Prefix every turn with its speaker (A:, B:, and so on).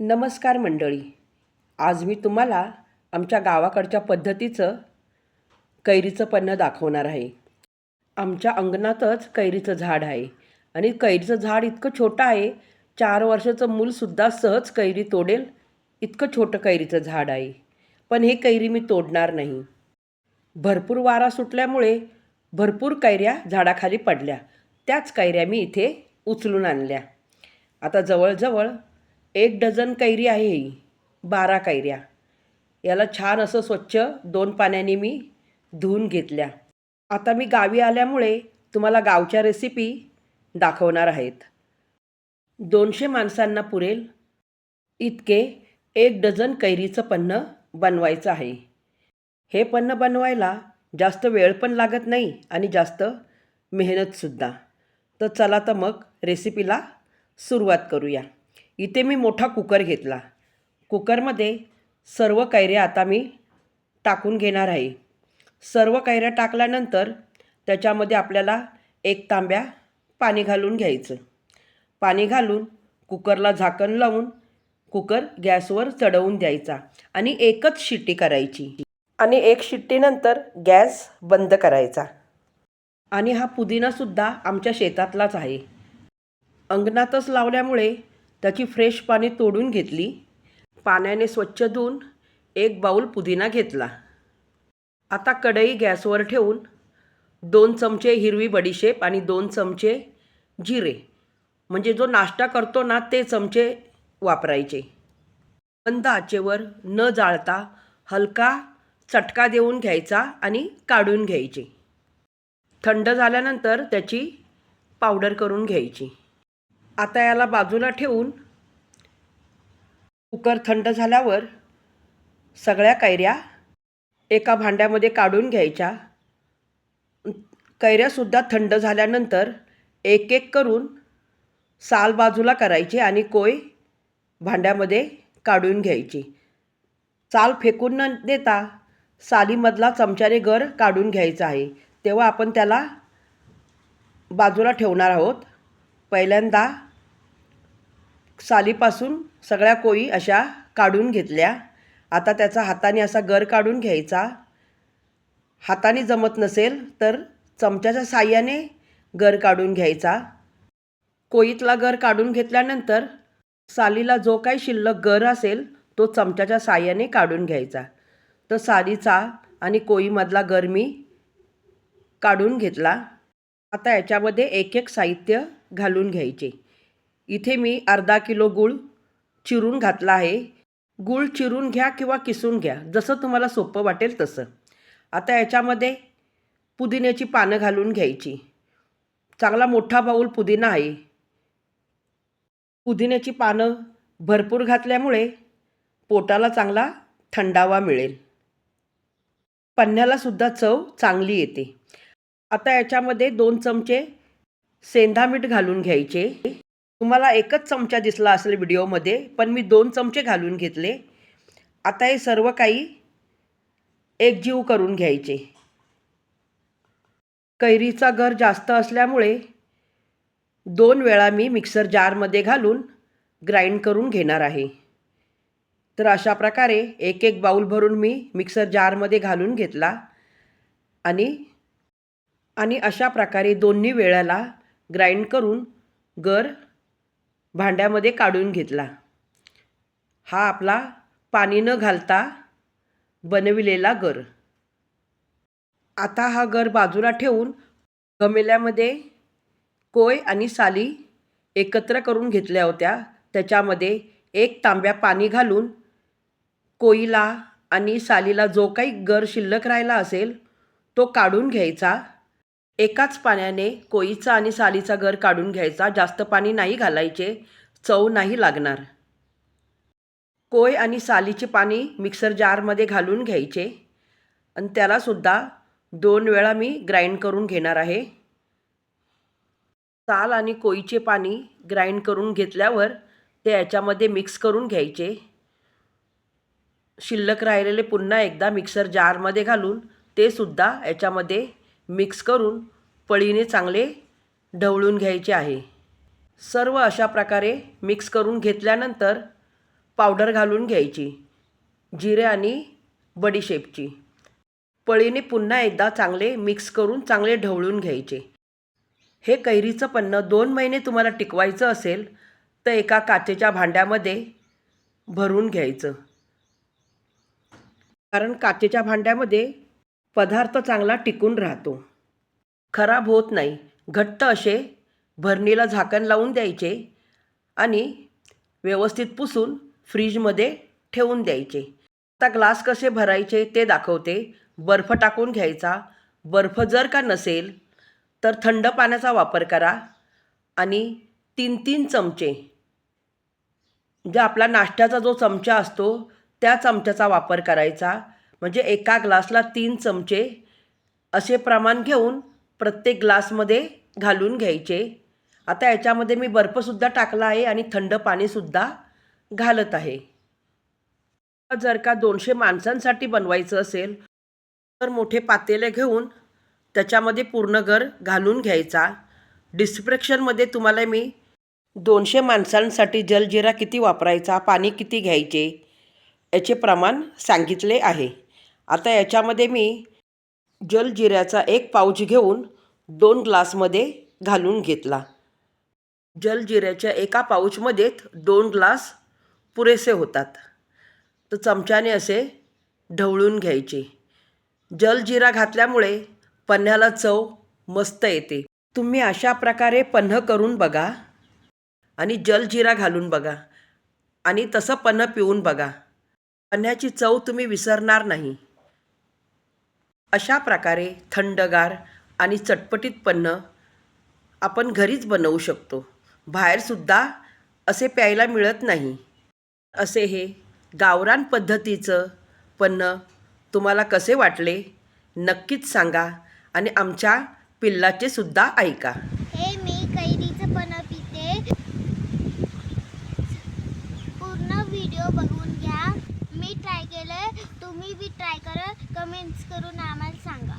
A: नमस्कार मंडळी. आज मी तुम्हाला आमच्या गावाकडच्या पद्धतीचं कैरीचं पन्नं दाखवणार आहे. आमच्या अंगणातच कैरीचं झाड आहे आणि कैरीचं झाड इतकं छोटं आहे चार वर्षाचं मूलसुद्धा सहज कैरी तोडेल इतकं छोटं कैरीचं झाड आहे. पण हे कैरी मी तोडणार नाही. भरपूर वारा सुटल्यामुळे भरपूर कैऱ्या झाडाखाली पडल्या. त्याच कैऱ्या मी इथे उचलून आणल्या. आता जवळजवळ एक डझन कैरी आहे ही बारा कैऱ्या. याला छान असं स्वच्छ दोन पाण्याने मी धुवून घेतल्या. आता मी गावी आल्यामुळे तुम्हाला गावच्या रेसिपी दाखवणार आहेत. दोनशे माणसांना पुरेल. इतके एक डझन कैरीचं पन्न बनवायचं आहे. हे पन्न बनवायला जास्त वेळ पण लागत नाही आणि जास्त मेहनतसुद्धा तर चला तर मग रेसिपीला सुरुवात करूया. इथे मी मोठा कुकर घेतला. कुकरमध्ये सर्व कैऱ्या आता मी टाकून घेणार आहे. सर्व कैऱ्या टाकल्यानंतर त्याच्यामध्ये आपल्याला एक तांब्या पाणी घालून घ्यायचं. पाणी घालून कुकरला झाकण लावून कुकर गॅसवर चढवून द्यायचा आणि एकच शिट्टी करायची. आणि एक शिट्टीनंतर गॅस बंद करायचा. आणि हा पुदिनासुद्धा आमच्या शेतातलाच आहे. अंगणातच लावल्यामुळे त्याची फ्रेश पाणी तोडून घेतली. पाण्याने स्वच्छ धुवून एक बाऊल पुदिना घेतला. आता कढई गॅसवर ठेवून दोन चमचे हिरवी बडीशेप आणि दोन चमचे जिरे म्हणजे जो नाश्ता करतो ना ते चमचे वापरायचे. मंद आचेवर न जाळता हलका चटका देऊन घ्यायचा आणि काढून घ्यायचे. थंड झाल्यानंतर त्याची पावडर करून घ्यायची. आता याला बाजूला ठेवून कुकर थंड झाल्यावर सगळ्या कैऱ्या एका भांड्यामध्ये काढून घ्यायच्या. कैऱ्यासुद्धा थंड झाल्यानंतर एक एक करून साल बाजूला करायची आणि कोय भांड्यामध्ये काढून घ्यायची. साल फेकून न देता सालीमधला चमच्याने गर काढून घ्यायचा आहे. तेव्हा आपण त्याला बाजूला ठेवणार आहोत. पहिल्यांदा सालीपासून सगळ्या कोळी अशा काढून घेतल्या. आता त्याचा हाताने असा गर काढून घ्यायचा. हाताने जमत नसेल तर चमच्याच्या साह्याने गर काढून घ्यायचा. कोयीतला गर काढून घेतल्यानंतर सालीला जो काही शिल्लक गर असेल तो चमच्याच्या साह्याने काढून घ्यायचा. तर सालीचा आणि कोळीमधला गर मी काढून घेतला. आता याच्यामध्ये एक एक साहित्य घालून घ्यायचे. इथे मी अर्धा किलो गूळ चिरून घातला आहे. गूळ चिरून घ्या किंवा किसून घ्या जसं तुम्हाला सोपं वाटेल तसं. आता याच्यामध्ये पुदिन्याची पानं घालून घ्यायची. चांगला मोठा बाऊल पुदिना आहे. पुदिन्याची पानं भरपूर घातल्यामुळे पोटाला चांगला थंडावा मिळेल. पन्ह्यालासुद्धा चव चांगली येते. आता याच्यामध्ये दोन चमचे सेंधा मीठ घालून घ्यायचे. तुम्हाला एकच चमचा दिसला असेल व्हिडिओमध्ये पण मी दोन चमचे घालून घेतले. आता हे सर्व काही एकजीव करून घ्यायचे. कैरीचा गर जास्त असल्यामुळे दोन वेळा मी मिक्सर जारमध्ये घालून ग्राइंड करून घेणार आहे. तर अशा प्रकारे एक एक बाऊल भरून मी मिक्सर जारमध्ये घालून घेतला आणि आणि अशा प्रकारे दोन्ही वेळाला ग्राइंड करून गर भांड्यामध्ये काढून घेतला. हा आपला पाणी न घालता बनविलेला गर. आता हा गर बाजूला ठेवून गमेल्यामध्ये कोय आणि साली एकत्र करून घेतल्या होत्या. त्याच्यामध्ये एक तांब्या पाणी घालून कोईला आणि सालीला जो काही गर शिल्लक राहिला असेल तो काढून घ्यायचा. एकाच पाण्याने कोळीचा आणि सालीचा गर काढून घ्यायचा जास्त पाणी नाही घालायचे चव नाही लागणार. कोय आणि सालीचे पाणी मिक्सर जारमध्ये घालून घ्यायचे. आणि त्यालासुद्धा दोन वेळा मी ग्राइंड करून घेणार आहे. साल आणि कोळीचे पाणी ग्राइंड करून घेतल्यावर ते याच्यामध्ये मिक्स करून घ्यायचे. शिल्लक राहिलेले पुन्हा एकदा मिक्सर जारमध्ये घालून ते सुद्धा याच्यामध्ये मिक्स करून पळीने चांगले ढवळून घ्यायचे आहे. सर्व अशा प्रकारे मिक्स करून घेतल्यानंतर पावडर घालून घ्यायची जिरे आणि बडीशेपची पळीने पुन्हा एकदा चांगले मिक्स करून चांगले ढवळून घ्यायचे. हे कैरीचं पन्नं दोन महिने तुम्हाला टिकवायचं असेल तर एका काचेच्या भांड्यामध्ये भरून घ्यायचं. कारण काचेच्या भांड्यामध्ये पदार्थ चांगला टिकून राहतो. खराब होत नाही. घट्ट असे भरणीला झाकण लावून द्यायचे आणि व्यवस्थित पुसून फ्रीजमध्ये ठेवून द्यायचे. आता ग्लास कसे भरायचे ते दाखवते. बर्फ टाकून घ्यायचा. बर्फ जर का नसेल तर थंड पाण्याचा वापर करा आणि तीन तीन चमचे. म्हणजे आपला नाश्त्याचा जो चमचा असतो त्या चमच्याचा वापर करायचा. म्हणजे एका ग्लासला तीन चमचे असे प्रमाण घेऊन प्रत्येक ग्लासमध्ये घालून घ्यायचे. आता याच्यामध्ये मी बर्फसुद्धा टाकला आहे आणि थंड पाणीसुद्धा घालत आहे. जर का दोनशे माणसांसाठी बनवायचं असेल तर मोठे पातेले घेऊन त्याच्यामध्ये पूर्ण घर घालून घ्यायचा. डिस्प्रेक्शनमध्ये तुम्हाला मी दोनशे माणसांसाठी जलजिरा किती वापरायचा पाणी किती घ्यायचे याचे प्रमाण सांगितले आहे. आता याच्यामध्ये मी जलजिऱ्याचा एक पाऊच घेऊन दोन ग्लासमध्ये घालून घेतला. जलजिऱ्याच्या एका पाऊचमध्येच दोन ग्लास पुरेसे होतात. तर चमच्याने असे ढवळून घ्यायचे. जलजिरा घातल्यामुळे पन्ह्याला चव मस्त येते. तुम्ही अशा प्रकारे पन्ह करून बघा आणि जलजिरा घालून बघा आणि तसं पन्ह पिऊन बघा. पन्ह्याची चव तुम्ही विसरणार नाही. अशा प्रकारे थंडगार आणि चटपटीतपन्न आपण घरीच बनवू शकतो. बाहेरसुद्धा असे प्यायला मिळत नाही. असे हे गावरान पद्धतीचं पन्न तुम्हाला कसे वाटले नक्कीच सांगा आणि आमच्या पिल्लाचे सुद्धा ऐका
B: हे मी कैरीचं पण पिते पूर्ण व्हिडिओ बघून केलं तुम्ही बी ट्राय करा कमेंट्स करून आम्हाला सांगा.